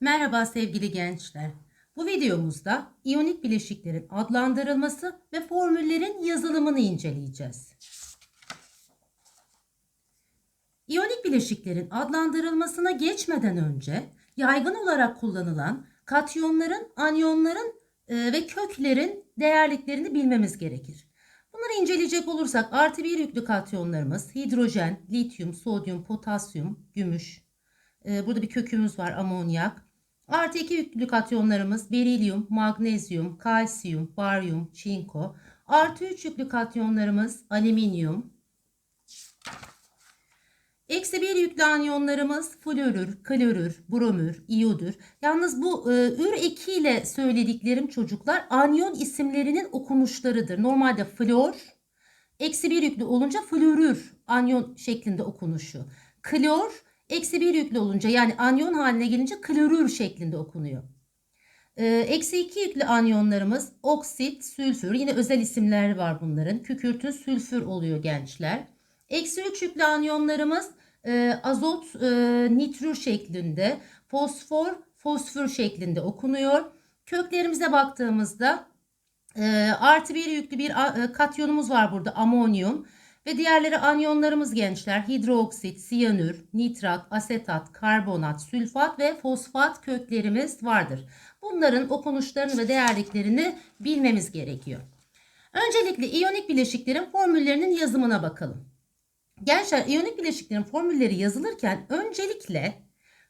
Merhaba sevgili gençler. Bu videomuzda iyonik bileşiklerin adlandırılması ve formüllerin yazılımını inceleyeceğiz. İyonik bileşiklerin adlandırılmasına geçmeden önce yaygın olarak kullanılan katyonların, anyonların e, ve köklerin değerliklerini bilmemiz gerekir. Bunları inceleyecek olursak artı bir yüklü katyonlarımız hidrojen, lityum, sodyum, potasyum, gümüş. E, Burada bir kökümüz var amonyak. Artı 2 yüklü katyonlarımız berilyum, magnezyum, kalsiyum, baryum, çinko. Artı 3 yüklü katyonlarımız alüminyum. Eksi 1 yüklü anyonlarımız florür, klorür, bromür, iyodür. Yalnız bu e, ür ekiyle söylediklerim çocuklar anyon isimlerinin okunuşlarıdır. Normalde flor, eksi 1 yüklü olunca florür anyon şeklinde okunuşu. Klor, eksi 1 yüklü olunca yani anyon haline gelince klorür şeklinde okunuyor. Ee, Eksi 2 yüklü anyonlarımız oksit, sülfür. Yine özel isimleri var bunların. Kükürtün sülfür oluyor gençler. Eksi 3 yüklü anyonlarımız e, azot, e, nitrür şeklinde. Fosfor, fosfür şeklinde okunuyor. Köklerimize baktığımızda e, artı bir yüklü bir e, katyonumuz var burada amonyum. Ve diğerleri anyonlarımız gençler. Hidrooksit, siyanür, nitrat, asetat, karbonat, sülfat ve fosfat köklerimiz vardır. Bunların okunuşlarını ve değerliklerini bilmemiz gerekiyor. Öncelikle iyonik bileşiklerin formüllerinin yazımına bakalım. Gençler iyonik bileşiklerin formülleri yazılırken öncelikle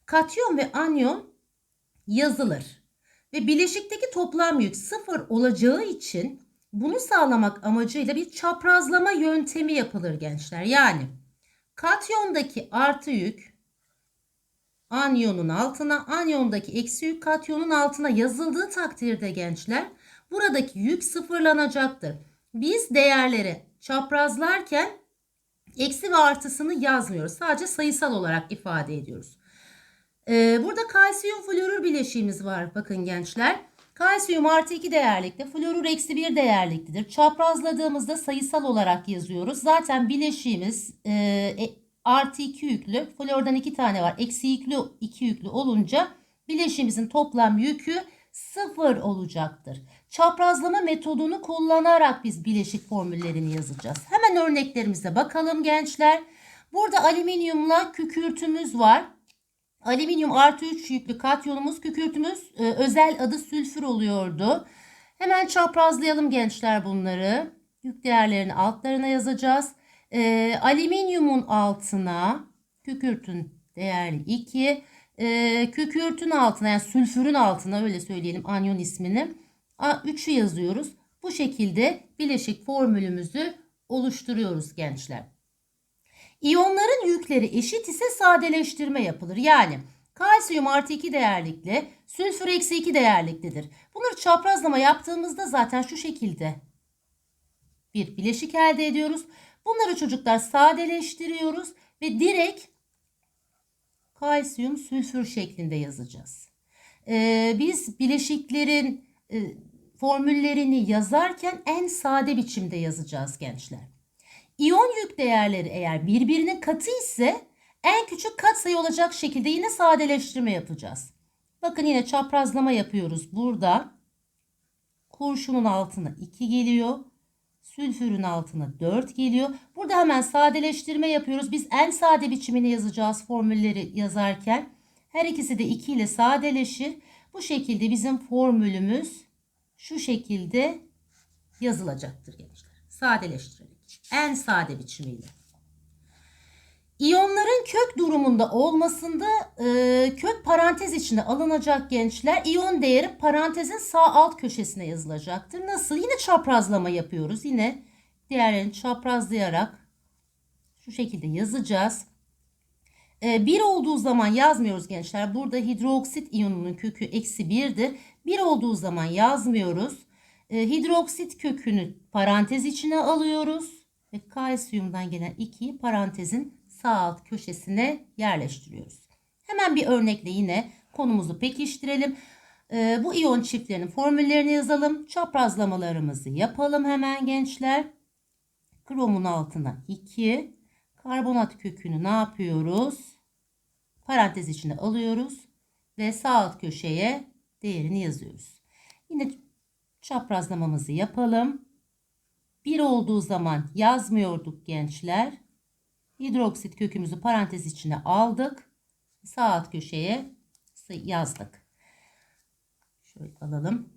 katyon ve anyon yazılır. Ve bileşikteki toplam yük sıfır olacağı için bunu sağlamak amacıyla bir çaprazlama yöntemi yapılır gençler. Yani katyondaki artı yük anyonun altına, anyondaki eksi yük katyonun altına yazıldığı takdirde gençler buradaki yük sıfırlanacaktır. Biz değerleri çaprazlarken eksi ve artısını yazmıyoruz. Sadece sayısal olarak ifade ediyoruz. Ee, burada kalsiyum florür bileşiğimiz var. Bakın gençler. Kalsiyum artı 2 değerlikte, florür eksi 1 değerliktedir. Çaprazladığımızda sayısal olarak yazıyoruz. Zaten bileşiğimiz e, e, artı 2 yüklü, flordan 2 tane var. Eksi yüklü 2 yüklü olunca bileşiğimizin toplam yükü 0 olacaktır. Çaprazlama metodunu kullanarak biz bileşik formüllerini yazacağız. Hemen örneklerimize bakalım gençler. Burada alüminyumla kükürtümüz var. Alüminyum artı 3 yüklü katyonumuz kükürtümüz e, özel adı sülfür oluyordu. Hemen çaprazlayalım gençler bunları. Yük değerlerini altlarına yazacağız. E, alüminyumun altına kükürtün değerli 2. E, kükürtün altına yani sülfürün altına öyle söyleyelim anyon ismini. 3'ü yazıyoruz. Bu şekilde bileşik formülümüzü oluşturuyoruz gençler. İyonların yükleri eşit ise sadeleştirme yapılır. Yani kalsiyum artı 2 değerlikle sülfür eksi 2 değerliktedir. Bunları çaprazlama yaptığımızda zaten şu şekilde bir bileşik elde ediyoruz. Bunları çocuklar sadeleştiriyoruz ve direkt kalsiyum sülfür şeklinde yazacağız. Ee, biz bileşiklerin e, formüllerini yazarken en sade biçimde yazacağız gençler. İyon yük değerleri eğer birbirinin katı ise en küçük katsayı olacak şekilde yine sadeleştirme yapacağız. Bakın yine çaprazlama yapıyoruz burada. Kurşunun altına 2 geliyor. Sülfürün altına 4 geliyor. Burada hemen sadeleştirme yapıyoruz. Biz en sade biçimini yazacağız formülleri yazarken. Her ikisi de 2 ile sadeleşir. Bu şekilde bizim formülümüz şu şekilde yazılacaktır gençler. Sadeleştirerek. En sade biçimiyle. İyonların kök durumunda olmasında e, kök parantez içine alınacak gençler. İyon değeri parantezin sağ alt köşesine yazılacaktır. Nasıl? Yine çaprazlama yapıyoruz. Yine değerlerini çaprazlayarak şu şekilde yazacağız. E, 1 olduğu zaman yazmıyoruz gençler. Burada hidroksit iyonunun kökü eksi 1'dir. 1 olduğu zaman yazmıyoruz. E, hidroksit kökünü parantez içine alıyoruz. Ve kalsiyumdan gelen 2'yi parantezin sağ alt köşesine yerleştiriyoruz. Hemen bir örnekle yine konumuzu pekiştirelim. Ee, bu iyon çiftlerinin formüllerini yazalım. Çaprazlamalarımızı yapalım hemen gençler. Kromun altına 2. Karbonat kökünü ne yapıyoruz? Parantez içine alıyoruz. ve sağ alt köşeye değerini yazıyoruz. Yine çaprazlamamızı yapalım. 1 olduğu zaman yazmıyorduk gençler. Hidroksit kökümüzü parantez içine aldık. Sağ alt köşeye yazdık. Şöyle alalım.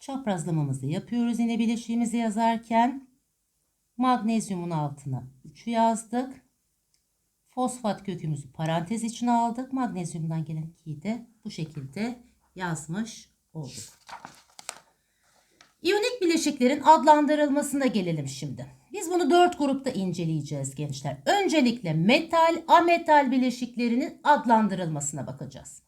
Çaprazlamamızı yapıyoruz yine bileşiğimizi yazarken. Magnezyumun altına 3'ü yazdık. Fosfat kökümüzü parantez içine aldık. Magnezyumdan gelen 2'yi de bu şekilde yazmış olduk. İyonik bileşiklerin adlandırılmasına gelelim şimdi. Biz bunu dört grupta inceleyeceğiz gençler. Öncelikle metal, ametal bileşiklerinin adlandırılmasına bakacağız.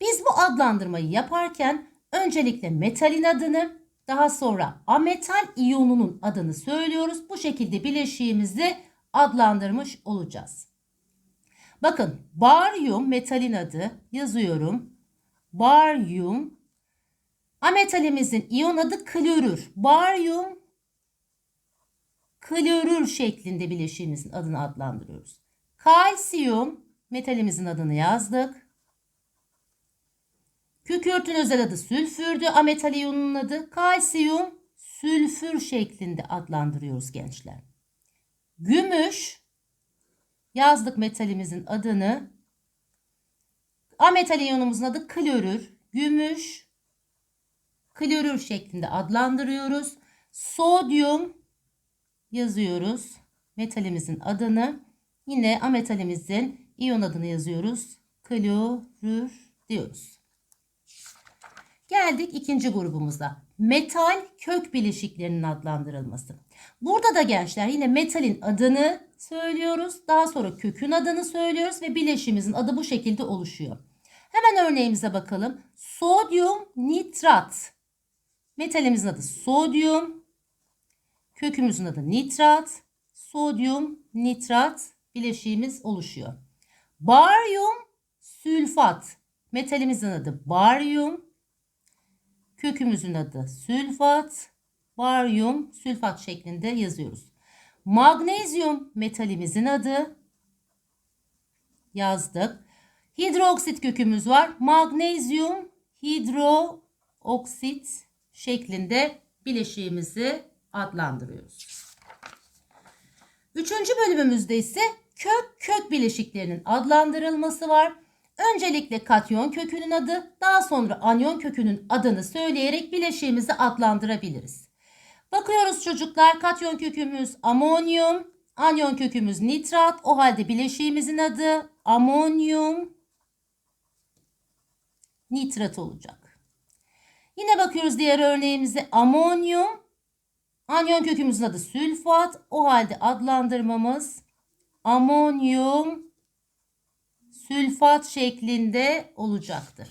Biz bu adlandırmayı yaparken öncelikle metalin adını, daha sonra ametal iyonunun adını söylüyoruz. Bu şekilde bileşiğimizi adlandırmış olacağız. Bakın baryum metalin adı yazıyorum. Baryum Ametalimizin iyon adı klorür. Baryum klorür şeklinde bileşiğimizin adını adlandırıyoruz. Kalsiyum metalimizin adını yazdık. Kükürtün özel adı sülfürdü. Ametal iyonunun adı kalsiyum sülfür şeklinde adlandırıyoruz gençler. Gümüş yazdık metalimizin adını. Ametal iyonumuzun adı klorür. Gümüş klorür şeklinde adlandırıyoruz. Sodyum yazıyoruz. Metalimizin adını. Yine ametalimizin iyon adını yazıyoruz. Klorür diyoruz. Geldik ikinci grubumuza. Metal kök bileşiklerinin adlandırılması. Burada da gençler yine metalin adını söylüyoruz. Daha sonra kökün adını söylüyoruz ve bileşimizin adı bu şekilde oluşuyor. Hemen örneğimize bakalım. Sodyum nitrat. Metalimizin adı sodyum. Kökümüzün adı nitrat. Sodyum nitrat bileşiğimiz oluşuyor. Baryum sülfat. Metalimizin adı baryum. Kökümüzün adı sülfat. Baryum sülfat şeklinde yazıyoruz. Magnezyum metalimizin adı yazdık. Hidroksit kökümüz var. Magnezyum hidrooksit şeklinde bileşiğimizi adlandırıyoruz. Üçüncü bölümümüzde ise kök kök bileşiklerinin adlandırılması var. Öncelikle katyon kökünün adı, daha sonra anyon kökünün adını söyleyerek bileşiğimizi adlandırabiliriz. Bakıyoruz çocuklar katyon kökümüz amonyum, anyon kökümüz nitrat. O halde bileşiğimizin adı amonyum nitrat olacak. Yine bakıyoruz diğer örneğimize amonyum, anyon kökümüzün adı sülfat. O halde adlandırmamız amonyum sülfat şeklinde olacaktır.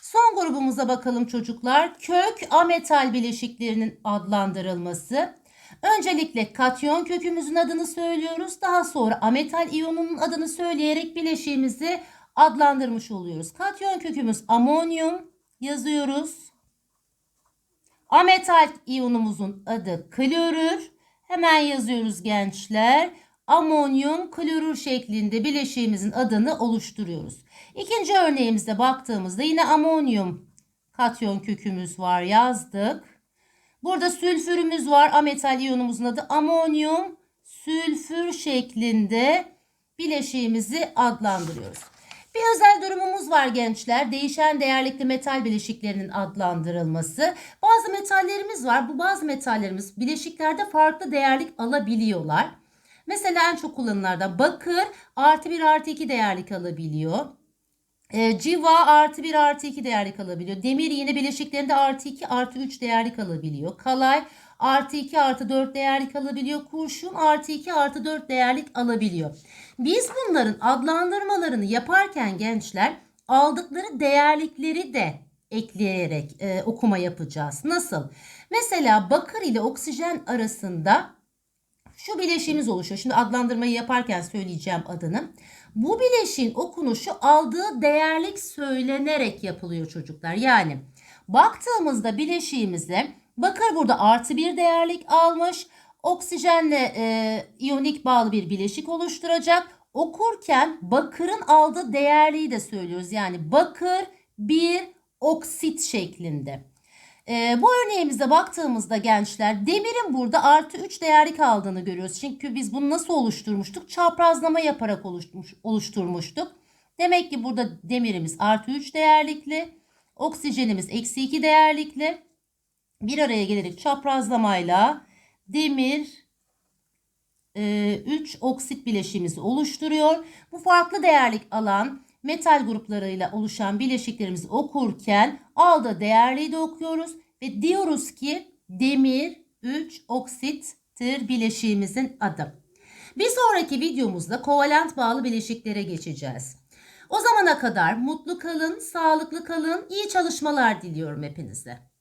Son grubumuza bakalım çocuklar. Kök ametal bileşiklerinin adlandırılması. Öncelikle katyon kökümüzün adını söylüyoruz. Daha sonra ametal iyonunun adını söyleyerek bileşiğimizi adlandırmış oluyoruz. Katyon kökümüz amonyum yazıyoruz. Ametal iyonumuzun adı klorür. Hemen yazıyoruz gençler amonyum klorür şeklinde bileşiğimizin adını oluşturuyoruz. İkinci örneğimizde baktığımızda yine amonyum katyon kökümüz var yazdık. Burada sülfürümüz var. Ametal iyonumuzun adı amonyum sülfür şeklinde bileşiğimizi adlandırıyoruz. Bir özel durumumuz var gençler. Değişen değerlikli metal bileşiklerinin adlandırılması. Bazı metallerimiz var. Bu bazı metallerimiz bileşiklerde farklı değerlik alabiliyorlar. Mesela en çok kullanılardan bakır artı 1 artı 2 değerlik alabiliyor. E, civa artı 1 artı 2 değerlik alabiliyor. Demir yine bileşiklerinde artı 2 artı 3 değerlik alabiliyor. Kalay artı 2 artı 4 değerlik alabiliyor. Kurşun artı 2 artı 4 değerlik alabiliyor. Biz bunların adlandırmalarını yaparken gençler aldıkları değerlikleri de ekleyerek e, okuma yapacağız. Nasıl? Mesela bakır ile oksijen arasında şu bileşiğimiz oluşuyor. Şimdi adlandırmayı yaparken söyleyeceğim adını. Bu bileşiğin okunuşu aldığı değerlik söylenerek yapılıyor çocuklar. Yani baktığımızda bileşiğimize bakır burada artı bir değerlik almış. Oksijenle e, iyonik bağlı bir bileşik oluşturacak. okurken bakırın aldığı değerliği de söylüyoruz. Yani bakır bir oksit şeklinde. Ee, bu örneğimize baktığımızda gençler demirin burada artı 3 değerlik aldığını görüyoruz. Çünkü biz bunu nasıl oluşturmuştuk? Çaprazlama yaparak oluşturmuş, oluşturmuştuk. Demek ki burada demirimiz artı 3 değerlikli. Oksijenimiz eksi 2 değerlikli. Bir araya gelerek çaprazlamayla demir 3 oksit bileşiğimizi oluşturuyor. Bu farklı değerlik alan metal gruplarıyla oluşan bileşiklerimizi okurken alda değerliği de okuyoruz ve diyoruz ki demir 3 oksittir bileşiğimizin adı. Bir sonraki videomuzda kovalent bağlı bileşiklere geçeceğiz. O zamana kadar mutlu kalın, sağlıklı kalın, iyi çalışmalar diliyorum hepinize.